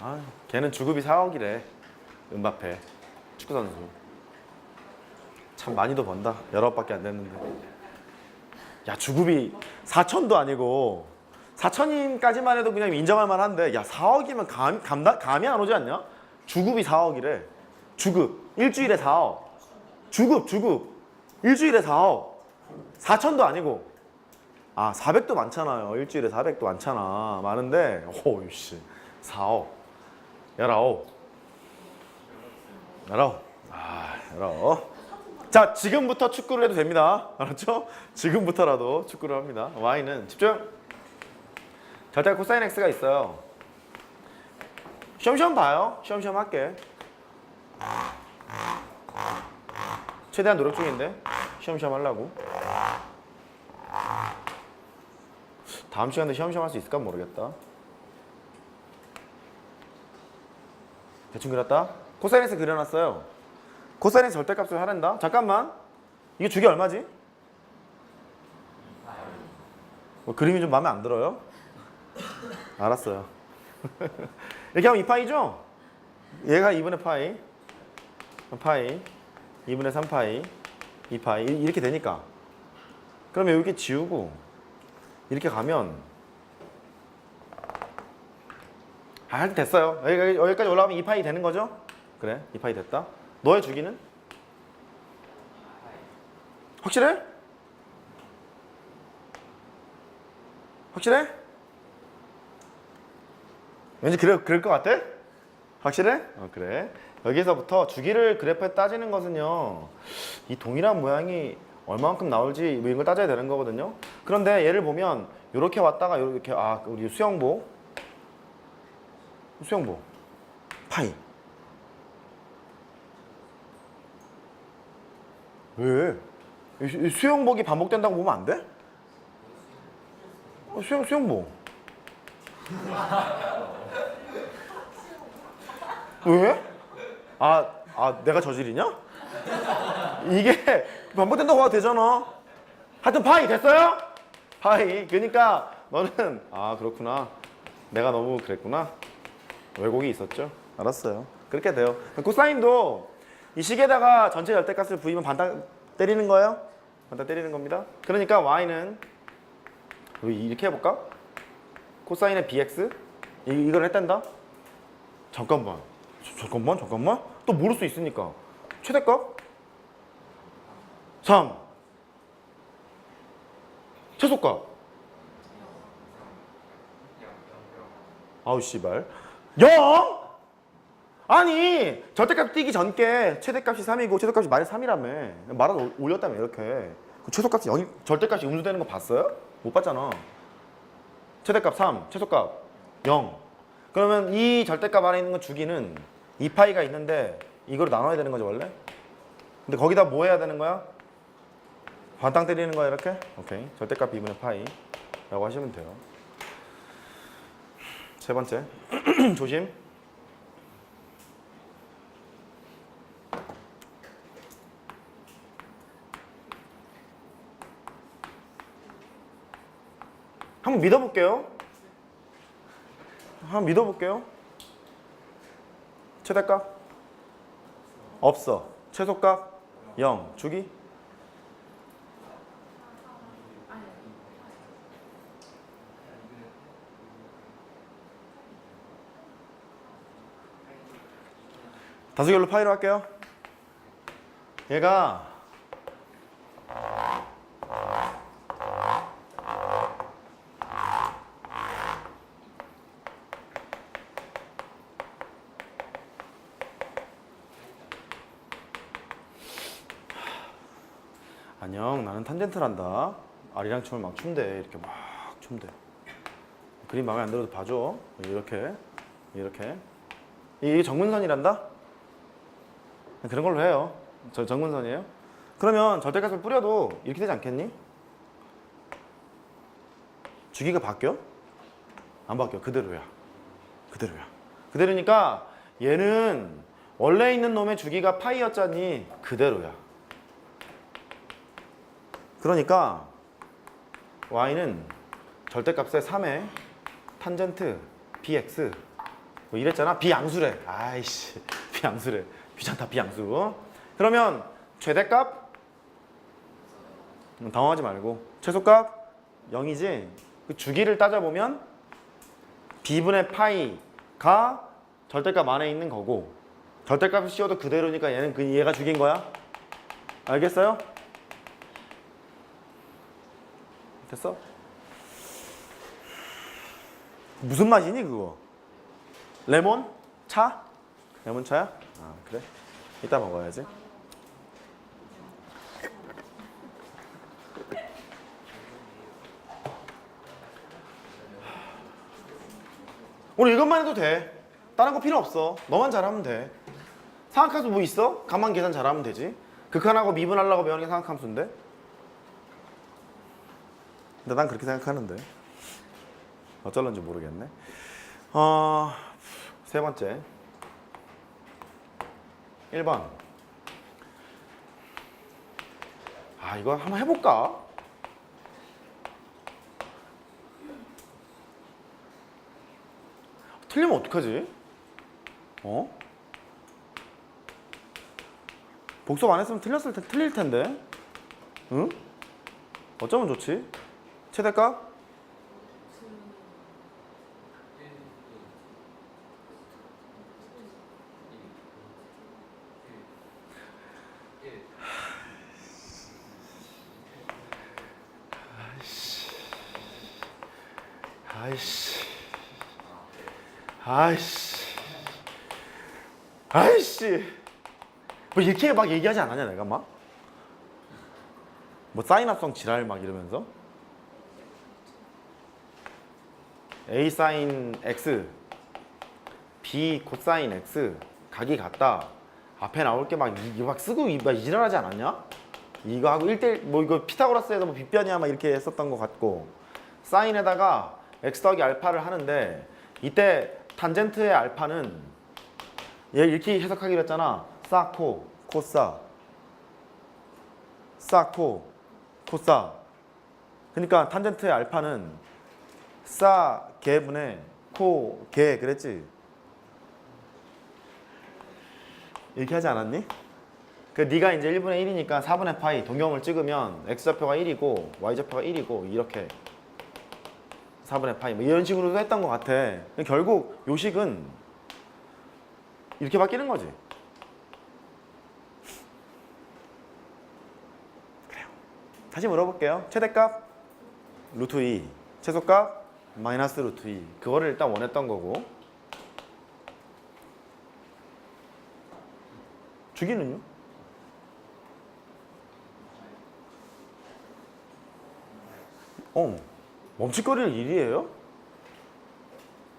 아, 걔는 주급이 4억이래. 은바페 축구 선수. 참 많이도 번다. 열억밖에 안 됐는데. 야 주급이 4천도 아니고 4천인까지만 해도 그냥 인정할 만한데 야 4억이면 감, 감다, 감이 안 오지 않냐? 주급이 4억이래. 주급 일주일에 4억. 주급 주급 일주일에 4억. 4천도 아니고 아 400도 많잖아요. 일주일에 400도 많잖아. 많은데 오씨 4억. 19. 19. 아 19. 자 지금부터 축구를 해도 됩니다. 알았죠? 지금부터라도 축구를 합니다. Y는 집중. 절대 코사인 X가 있어요. 시험시험 봐요. 시험시험 할게. 최대한 노력 중인데 시험시험 하려고. 다음 시간에 시험시험 할 수 있을까 모르겠다. 대충 그렸다. 코사인에서 그려놨어요. 코사인의 절대값을 하란다. 잠깐만. 이게 주기 얼마지? 뭐 그림이 좀 마음에 안 들어요? 알았어요. 이렇게 하면 2파이죠? 얘가 2분의 파이, 파이, 2분의 3파이, 2파이 이렇게 되니까. 그러면 이렇게 지우고 이렇게 가면 아, 됐어요. 여기, 여기까지 올라가면 2파이 되는 거죠? 그래, 2파이 됐다. 너의 주기는? 확실해? 확실해? 왠지 그래, 그럴 것 같아? 확실해? 어, 그래. 여기서부터 주기를 그래프에 따지는 것은요, 이 동일한 모양이 얼마만큼 나올지 뭐 이런 걸 따져야 되는 거거든요. 그런데 얘를 보면, 이렇게 왔다가 이렇게, 아, 우리 수영복. 수영복. 파이. 왜? 수영복이 반복된다고 보면 안 돼? 어, 수영 수영복. 왜? 아, 아 내가 저질이냐? 이게 반복된다고 봐도 되잖아. 하여튼 파이 됐어요? 파이. 그러니까 너는 아 그렇구나. 내가 너무 그랬구나. 왜곡이 있었죠? 알았어요. 그렇게 돼요. 코사인도 이 식에다가 전체 열대값을 부이면 반당 때리는 거예요? 반당 때리는 겁니다. 그러니까 y는 이렇게 해볼까? 코사인의 bx 이, 이걸 했단다? 잠깐만 저- 잠깐만 잠깐만 또 모를 수 있으니까 최대값 3 최소값 아우 씨발 0 아니 절대값 뛰기 전께 최대값이 3이고 최소값이 마이너스 3이라며 말아서 올렸다며 이렇게 그 최소값이 0이 절대값이 음수되는 거 봤어요? 못 봤잖아 최대값 3 최소값 0 그러면 이 절대값 안에 있는 건 주기는 2파이가 있는데 이걸 나눠야 되는 거죠 원래? 근데 거기다 뭐 해야 되는 거야? 반땅 때리는 거야 이렇게? 오케이 절대값 2분의 파이 라고 하시면 돼요 세 번째 조심 한번 믿어볼게요. 한번 믿어볼게요. 최대값? 없어. 최소값? 0. 주기? 다수결로 파이로 할게요. 얘가 안녕 나는 탄젠트란다. 아리랑 춤을 막 춘대. 이렇게 막 춘대. 그림 마음에 안 들어도 봐줘. 이렇게 이렇게. 이게 정근선이란다 그런 걸로 해요 저 정근선이에요 그러면 절대값을 뿌려도 이렇게 되지 않겠니? 주기가 바뀌어? 안 바뀌어 그대로야 그대로야 그대로니까 얘는 원래 있는 놈의 주기가 파이였잖니 그대로야 그러니까 y는 절대값의 3의 탄젠트 bx 뭐 이랬잖아. 비양수래. 아이씨, 비양수래. 귀찮다, 비양수. 그러면 최대값 음, 당황하지 말고 최소값 0이지. 그 주기를 따져보면 b분의 파이가 절대값 안에 있는 거고 절대값을 씌워도 그대로니까 얘는 그 얘가 죽인 거야. 알겠어요? 됐어? 무슨 맛이니 그거? 레몬? 차? 레몬 차야? 아 그래? 이따 먹어야지. 오늘 이것만 해도 돼. 다른 거 필요 없어. 너만 잘하면 돼. 상학함수 뭐 있어? 가만 계산 잘하면 되지. 극한하고 미분하려고 배우는 게 상학함수인데. 근데 난 그렇게 생각하는데. 어쩔런지 모르겠네. 어, 세 번째. 1번. 아, 이거 한번 해볼까? 틀리면 어떡하지? 어? 복습 안 했으면 틀렸을 테, 틀릴 텐데. 응? 어쩌면 좋지? 최대값? 아이씨. 아이씨. 아이씨. 뭐 이렇게 막 얘기하지 않았냐 내가 막? 뭐 사인합성 지랄 막 이러면서 A 사인 X B 코사인 X 각이 같다 앞에 나올 게 막 이거 막 쓰고 이- 막 이질하지 않았냐? 이거 하고 1대1 뭐 이거 피타고라스에서 뭐 빗변이야 막 이렇게 했었던 것 같고 사인에다가 X 더하기 알파를 하는데 이때 탄젠트의 알파는 얘 이렇게 해석하기로 했잖아. 사코 코사 사코 코사 그러니까 탄젠트의 알파는 사 개분의 코 개 그랬지? 이렇게 하지 않았니? 그 네가 이제 1분의 1이니까 4분의 파이 동경을 찍으면 x좌표가 1이고 y좌표가 1이고 이렇게 4분의 파이 뭐 이런 식으로도 했던 것 같아. 결국 요식은 이렇게 바뀌는 거지. 그래요. 다시 물어볼게요. 최대값? 루트 2 최소값? 마이너스 루트 2 그거를 일단 원했던 거고. 주기는요? 어 멈칫거릴 일이에요?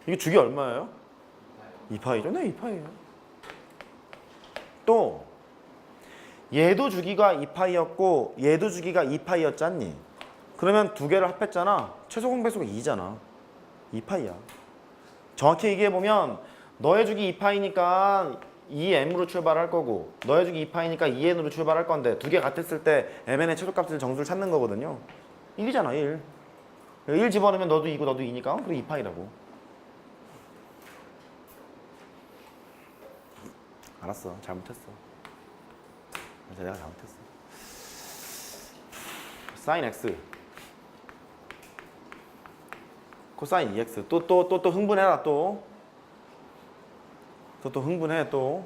이게 주기 얼마예요? 2파이죠? 네 2파이예요. 또 얘도 주기가 2파이였고 얘도 주기가 2파이였잖니? 그러면 두 개를 합했잖아. 최소 공배수가 2잖아. 2파이야. 정확히 얘기해보면 너의 주기 2파이니까 2m으로 출발할 거고 너의 주기 2파이니까 2n으로 출발할 건데 두 개 같았을 때 mn의 최소값을 정수를 찾는 거거든요. 1이잖아 1 1 집어넣으면 너도 2고 너도 2니까. 그래 2파이라고. 알았어. 잘못했어. 내가 잘못했어. 사인 x. 코사인 2x 또 또 또 또 흥분해라 또. 또 또 흥분해 또.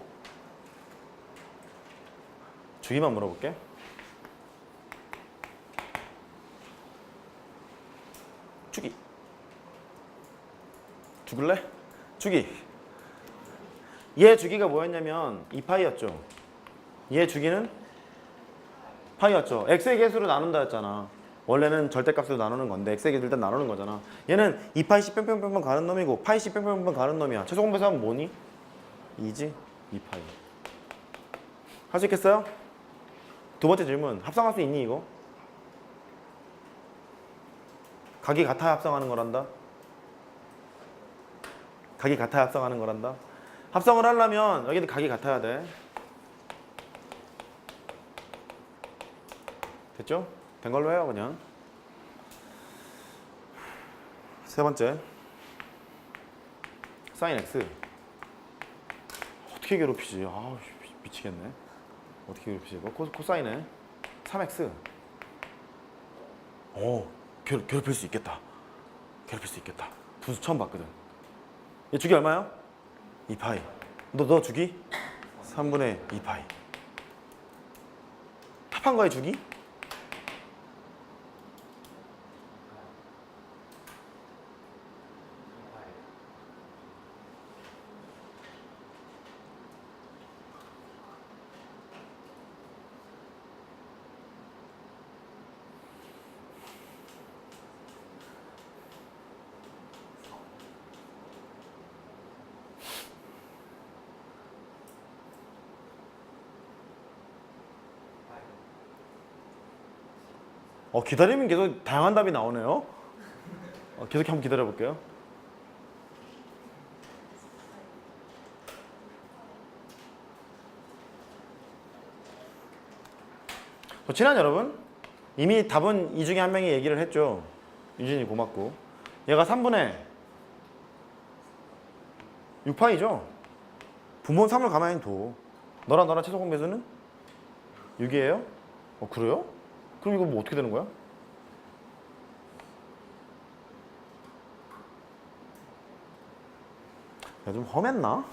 주기만 물어볼게 주기 죽을래? 주기 얘 주기가 뭐였냐면 2파이였죠. 얘 주기는 파이였죠. X의 개수로 나눈다 했잖아. 원래는 절대값으로 나누는 건데 x의 개수 일단 나누는 거잖아. 얘는 2파이씩 뿅뿅뿅뿅 가는 놈이고 파이씩 뿅뿅뿅 가는 놈이야. 최소 공배수 하면 뭐니? 2지? 2파이. 할 수 있겠어요? 두 번째 질문. 합성할 수 있니 이거? 각이 같아야 합성하는 거란다 각이 같아야 합성하는 거란다 합성을 하려면 여기도 각이 같아야 돼 됐죠? 된 걸로 해요 그냥 세 번째 사인 x 어떻게 괴롭히지? 아 미치겠네. 어떻게 괴롭히지? 뭐 코, 코사인에 3x. 어 괴, 괴롭힐 수 있겠다. 괴롭힐 수 있겠다. 분수 처음 봤거든. 얘 주기 얼마야? 2파이. 너 너 주기? 3분의 2파이. 합한 거에 주기? 어 기다리면 계속 다양한 답이 나오네요. 어, 계속 한번 기다려 볼게요. 저 친한 여러분 이미 답은 이 중에 한 명이 얘기를 했죠. 유진이 고맙고 얘가 3분의 6파이죠. 분모는 3을 가만히 둬. 너랑 너랑 최소 공배수는 6이에요? 어 그래요? 그럼 이거 뭐 어떻게 되는 거야? 야, 좀 험했나?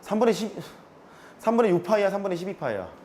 삼분의 10, 3분의 6파이야, 3분의 12파이야.